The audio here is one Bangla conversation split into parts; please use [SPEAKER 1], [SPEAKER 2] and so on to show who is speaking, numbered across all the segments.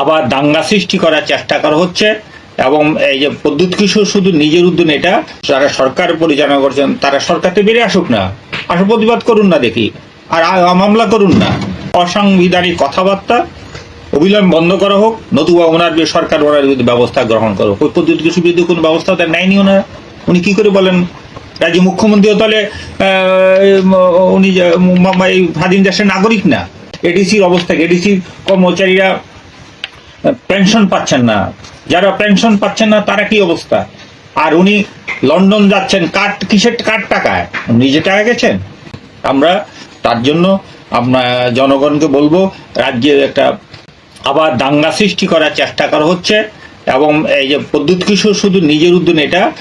[SPEAKER 1] আবার দাঙ্গা সৃষ্টি করার চেষ্টা করা হচ্ছে এবং এই যে প্রদ্যুৎ কিশোর শুধু নিজের উদ্যোগ এটা, যারা সরকার পরিচালনা করছেন, তারা সরকারতে বেরিয়ে আসুক না। আসো প্রতিবাদ করুন না দেখি। আর মামলা করুন না। অসাংবিধানিক কথাবার্তা অবিলম্ব বন্ধ করা হোক, নতুবা ওনার সরকার, ওনার বিরুদ্ধে ব্যবস্থা গ্রহণ করো ওই প্রদ্যুৎ কিশোর বিরুদ্ধে কোনো ব্যবস্থা তার নেয়নি ওনারা। উনি কি করে বলেন? রাজ্য মুখ্যমন্ত্রীও তাহলে উনি এই স্বাধীন দেশের নাগরিক না। এডিসির অবস্থা, এডিসির কর্মচারীরা পেনশন পাচ্ছেন না। যারা পেনশন পাচ্ছেন না, তারা কি অবস্থা? আর উনি লন্ডন যাচ্ছেন, কার কিসের, কার টাকায়? নিজে টাকা গেছেন? আমরা তার জন্য আমরা জনগণকে বলব, রাজ্যে একটা আবার দাঙ্গা সৃষ্টি করার চেষ্টা করা হচ্ছে এবং এই যে প্রদ্যুৎ কিশোর শুধু নিজের উদ্যোগ এটা,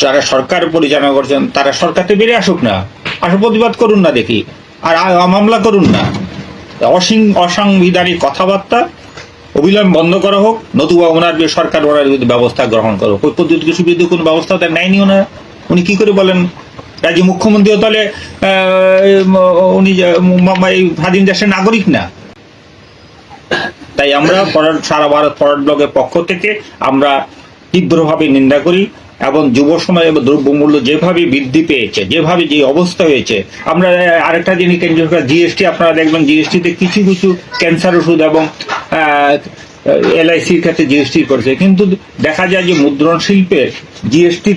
[SPEAKER 1] যারা সরকার পরিচালনা করছেন, তারা সরকারতে বেরিয়ে আসুক না। আসো প্রতিবাদ করুন না দেখি। আর মামলা করুন না। অসিং অসাংবিধানিক কথাবার্তা অবিলম্ব বন্ধ করা হোক, নতুবা ওনার যে সরকার ওনার বিরুদ্ধে ব্যবস্থা গ্রহণ করো। প্রদ্যুৎ কিশোর বিরুদ্ধে কোনো ব্যবস্থা তার নেয়নি ওনারা? উনি কি করে বলেন? রাজ্য মুখ্যমন্ত্রীও তাহলে উনি এই স্বাধীন দেশের নাগরিক না? তাই আমরা সারা ভারত ফরওয়ার্ড ব্লকের পক্ষ থেকে আমরা তীব্রভাবে নিন্দা করি এবং যুব সমাজ এবং দ্রব্যমূল্য যেভাবে বৃদ্ধি পেয়েছে, যেভাবে যে অবস্থা হয়েছে, আমরা আরেকটা জিনিস কেন্দ্রীয় সরকার জিএসটি আপনারা দেখবেন, জিএসটিতে কিছু কিছু ক্যান্সার ওষুধ এবং এলআইসির ক্ষেত্রে জিএসটি করেছে। কিন্তু দেখা যায় যে মুদ্রণ শিল্পে জিএসটি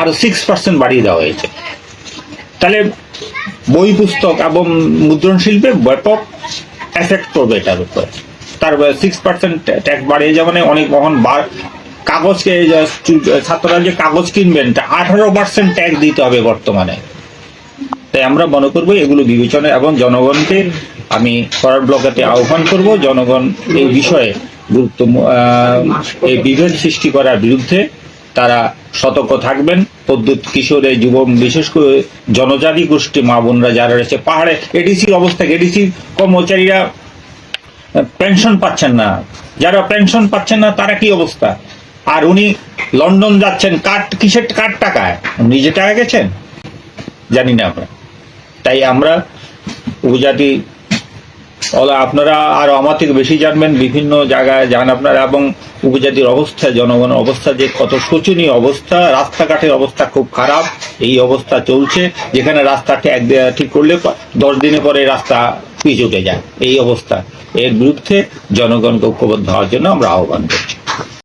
[SPEAKER 1] আরও সিক্স পার্সেন্ট বাড়িয়ে দেওয়া হয়েছে। তাহলে বই পুস্তক এবং মুদ্রণ শিল্পে ব্যাপক এফেক্ট পড়বে এটার উপর। তার সিক্স পার্সেন্ট ট্যাক্স বাড়িয়ে যাওয়া মানে অনেক বার কাগজকে ছাত্ররা যে কাগজ কিনবেন আঠারো পার্সেন্ট ট্যাক্স দিতে হবে বর্তমানে। তাই আমরা মনে করব এগুলো বিবেচনা এবং জনগণকে আমি ফরওয়ার্ড ব্লকেতে আহ্বান করব, জনগণ এই বিষয়ে গুরুত্ব এই বিভেদ সৃষ্টি করার বিরুদ্ধে তারা সতর্ক থাকবেন। প্রদ্যুৎ কিশোরের যুব, বিশেষ করে জনজাতি গোষ্ঠী, মা বোনরা যারা রয়েছে, পাহাড়ে এডিসির অবস্থা, এডিসি কর্মচারীরা পেনশন পাচ্ছেন না। যারা পেনশন পাচ্ছেন না, তারা কি অবস্থা? আর উনি লন্ডন যাচ্ছেন কার কিসের কার টাকায়? নিজে টাকা গেছেন? জানি না আমরা। তাই আমরা উপজাতি আপনারা আরও আমার থেকে বেশি জানবেন, বিভিন্ন জায়গায় যান আপনারা এবং উপজাতির অবস্থা, জনগণের অবস্থা, যে কত শোচনীয় অবস্থা, রাস্তাঘাটের অবস্থা খুব খারাপ, এই অবস্থা চলছে, যেখানে রাস্তাটি এক ঠিক করলে দশ দিনে পরে রাস্তা পিছ উঠে যায়, এই অবস্থা। এর বিরুদ্ধে জনগণকে ঐক্যবদ্ধ হওয়ার জন্য আমরা আহ্বান করছি।